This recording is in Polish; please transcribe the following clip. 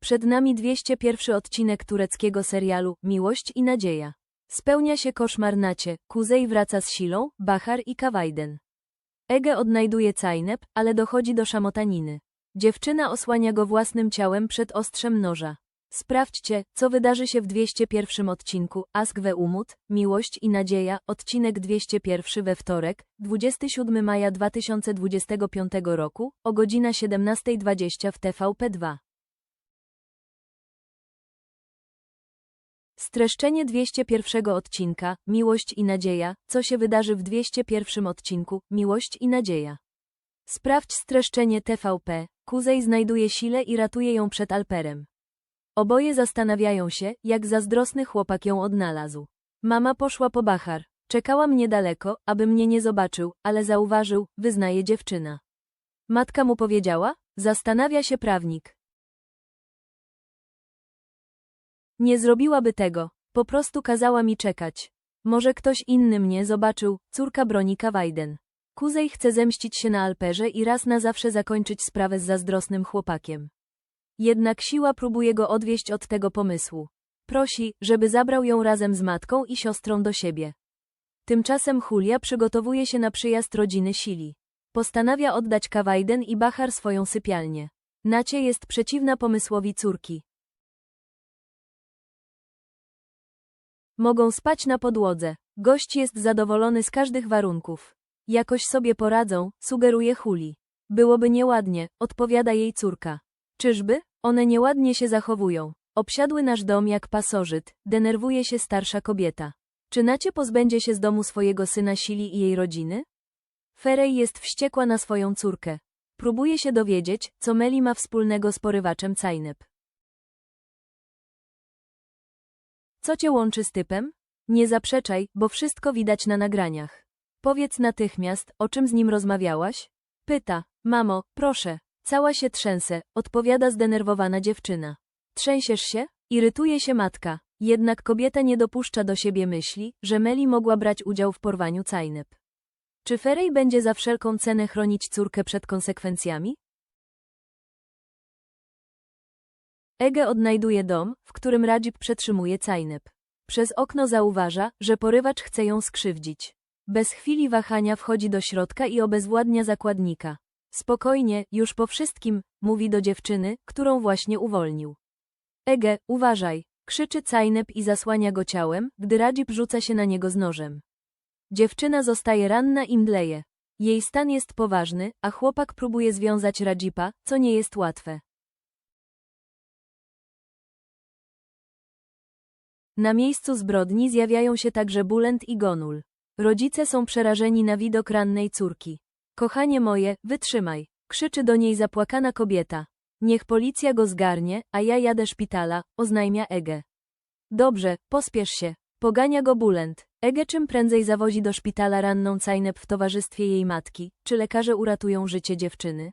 Przed nami 201 odcinek tureckiego serialu Miłość i Nadzieja. Spełnia się koszmar Nacie, Kuzej wraca z Silą, Bahar i Kawajden. Ege odnajduje Cajnep, ale dochodzi do szamotaniny. Dziewczyna osłania go własnym ciałem przed ostrzem noża. Sprawdźcie, co wydarzy się w 201 odcinku Ask Umut, Miłość i Nadzieja, odcinek 201 we wtorek, 27 maja 2025 roku, o godzina 17.20 w TVP2. Streszczenie 201 odcinka Miłość i Nadzieja, co się wydarzy w 201 odcinku Miłość i Nadzieja. Sprawdź streszczenie TVP. Kuzej znajduje Silę i ratuje ją przed Alperem. Oboje zastanawiają się, jak zazdrosny chłopak ją odnalazł. Mama poszła po Bachar. Czekałam niedaleko, aby mnie nie zobaczył, ale zauważył, wyznaje dziewczyna. Matka mu powiedziała? Zastanawia się prawnik. Nie zrobiłaby tego, po prostu kazała mi czekać. Może ktoś inny mnie zobaczył, córka broni Kawajden. Kuzej chce zemścić się na Alperze i raz na zawsze zakończyć sprawę z zazdrosnym chłopakiem. Jednak siła próbuje go odwieść od tego pomysłu. Prosi, żeby zabrał ją razem z matką i siostrą do siebie. Tymczasem Julia przygotowuje się na przyjazd rodziny Sili. Postanawia oddać Kawajden i Bachar swoją sypialnię. Nacie jest przeciwna pomysłowi córki. Mogą spać na podłodze. Gość jest zadowolony z każdych warunków. Jakoś sobie poradzą, sugeruje Huli. Byłoby nieładnie, odpowiada jej córka. Czyżby? One nieładnie się zachowują. Obsiadły nasz dom jak pasożyt, denerwuje się starsza kobieta. Czy Nacie pozbędzie się z domu swojego syna Sili i jej rodziny? Ferej jest wściekła na swoją córkę. Próbuje się dowiedzieć, co Meli ma wspólnego z porywaczem Cajnep. Co cię łączy z typem? Nie zaprzeczaj, bo wszystko widać na nagraniach. Powiedz natychmiast, o czym z nim rozmawiałaś? Pyta, mamo, proszę. Cała się trzęsę, odpowiada zdenerwowana dziewczyna. Trzęsiesz się? Irytuje się matka. Jednak kobieta nie dopuszcza do siebie myśli, że Meli mogła brać udział w porwaniu Cajnep. Czy Ferej będzie za wszelką cenę chronić córkę przed konsekwencjami? Ege odnajduje dom, w którym Radzib przetrzymuje Cajnep. Przez okno zauważa, że porywacz chce ją skrzywdzić. Bez chwili wahania wchodzi do środka i obezwładnia zakładnika. Spokojnie, już po wszystkim, mówi do dziewczyny, którą właśnie uwolnił. Ege, uważaj, krzyczy Cajnep i zasłania go ciałem, gdy Radzib rzuca się na niego z nożem. Dziewczyna zostaje ranna i mdleje. Jej stan jest poważny, a chłopak próbuje związać Radzipa, co nie jest łatwe. Na miejscu zbrodni zjawiają się także Bulent i Gonul. Rodzice są przerażeni na widok rannej córki. Kochanie moje, wytrzymaj, krzyczy do niej zapłakana kobieta. Niech policja go zgarnie, a ja jadę szpitala, oznajmia Ege. Dobrze, pospiesz się. Pogania go Bulent. Ege czym prędzej zawozi do szpitala ranną Cajnep w towarzystwie jej matki, czy lekarze uratują życie dziewczyny?